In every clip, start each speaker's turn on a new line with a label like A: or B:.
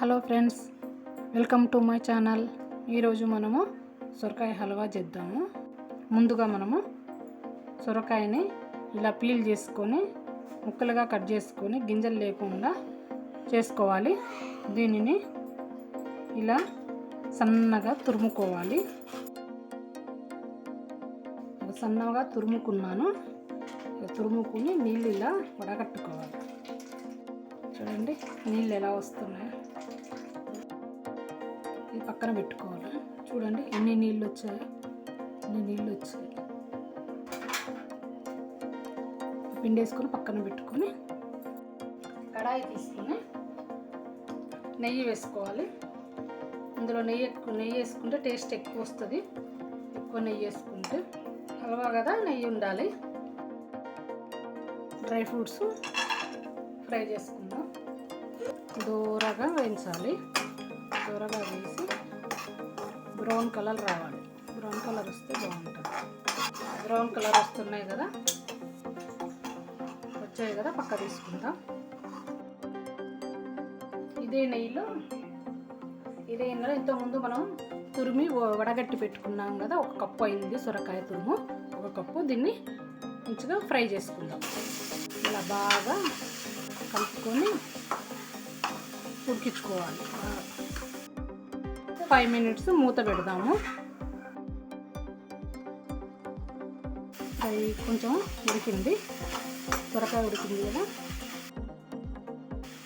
A: Hello friends welcome to my channel. ఈరోజు మనము సొరకాయ హల్వా చేద్దాము. ముందుగా మనము సొరకాయని ఇలా పీల్ చేసుకొని ముక్కలుగా కట్ చేసుకొని గింజలు లేకుండా చేసుకోవాలి. దీనిని ఇలా సన్నగా తురుముకోవాలి. సన్నగా తురుముకున్నాను. తురుముకుని నీళ్ళు ఇలా వడగట్టుకోవాలి. చూడండి నీళ్ళు ఎలా వస్తున్నాయి. ఇది పక్కన పెట్టుకోవాలి. చూడండి ఎన్ని నీళ్ళు వచ్చాయి ఎన్ని నీళ్ళు వచ్చాయి. పిండి వేసుకొని పక్కన పెట్టుకొని కడాయి తీసుకొని నెయ్యి వేసుకోవాలి. ఇందులో నెయ్యి ఎక్కువ నెయ్యి వేసుకుంటే టేస్ట్ ఎక్కువ వస్తుంది. ఎక్కువ నెయ్యి వేసుకుంటే హల్వా కదా నెయ్యి ఉండాలి. డ్రై ఫ్రూట్స్ ఫ్రై చేసుకుందాం. దూరగా వేయించాలి. దూరగా వేసి బ్రౌన్ కలర్ రావాలి. బ్రౌన్ కలర్ వస్తే బాగుంటుంది. బ్రౌన్ కలర్ వస్తున్నాయి కదా? వచ్చాయి కదా? పక్క తీసుకుందాం. ఇదే నెయ్యిలో ఇదే నెల ఇంతకుముందు మనం తురిమి వడగట్టి పెట్టుకున్నాం కదా? ఒక కప్పు అయింది సొరకాయ తురుము. ఒక కప్పు దీన్ని మంచిగా ఫ్రై చేసుకుందాం. ఇలా బాగా కలుపుకొని ఉడికించుకోవాలి. ఫైవ్ మినిట్స్ మూత పెడదాము. ఫ్రై కొంచెం ఉడికింది. త్వరగా ఉడికింది కదా.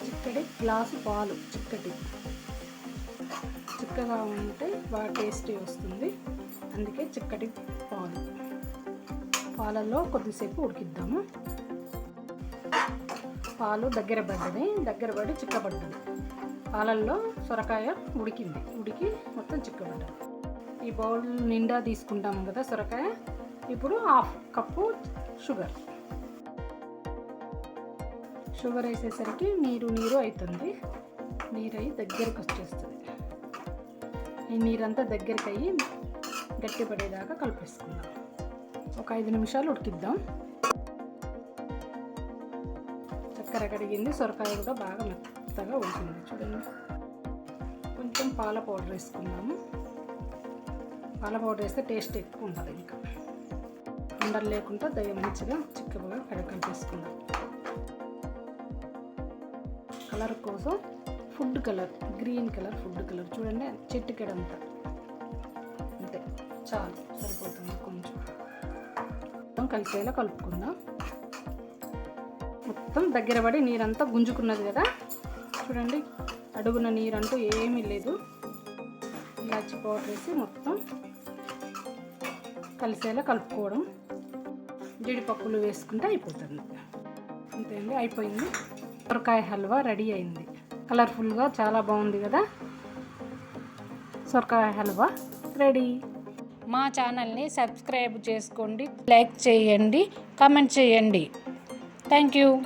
A: చిక్కటి గ్లాసు పాలు చిక్కటి. చిక్కగా ఉంటే బాగా టేస్టీ వస్తుంది. అందుకే చిక్కటి పాలు. పాలల్లో కొద్దిసేపు ఉడికిద్దాము. పాలు దగ్గర పడ్డది దగ్గర పడి చిక్కబడ్డది. పాలల్లో సొరకాయ ఉడికింది. ఉడికి మొత్తం చిక్కబడ్డది ఈ బౌల్ నిండా తీసుకుంటాము కదా సొరకాయ. ఇప్పుడు హాఫ్ కప్పు షుగర్. షుగర్ వేసేసరికి నీరు నీరు అవుతుంది నీరు అయ్యి దగ్గరకు వచ్చేస్తుంది. ఈ నీరంతా దగ్గరికి అయ్యి గట్టిపడేదాకా కలిపేసుకుందాం. ఒక ఐదు నిమిషాలు ఉడికిద్దాం. చక్కెర కడిగింది. సొరకాయ కూడా బాగా మెత్తగా ఉంటుంది చూడండి. కొంచెం పాల పౌడర్ వేసుకుందాము. పాల పౌడర్ వేస్తే టేస్ట్ ఎక్కువ ఉంటుంది ఇంకా. ఉండలు లేకుండా దయ మంచిగా చిక్కగా కడకలిపేసుకుందాం కలర్ కోసం food colour green colour food colour. చూడండి చెట్టుకెడంతా అంతే. చాలు. సరిపోతుంది కొంచెం. మొత్తం కలిసేలా కలుపుకుందాం. మొత్తం దగ్గర పడి నీరంతా గుంజుకున్నది కదా? చూడండి అడుగున నీరంటూ ఏమీ లేదు. ఇలాచి పౌడర్ వేసి మొత్తం కలిసేలా కలుపుకోవడం. జీడిపప్పులు వేసుకుంటే అయిపోతుంది. అంతే అండి అయిపోయింది. సొరకాయ హల్వా రెడీ అయింది. కలర్ఫుల్గా చాలా బాగుంది కదా? సొరకాయ హల్వా రెడీ. మా ఛానల్ని సబ్స్క్రైబ్ చేసుకోండి లైక్ చేయండి కామెంట్ చేయండి. Thank you.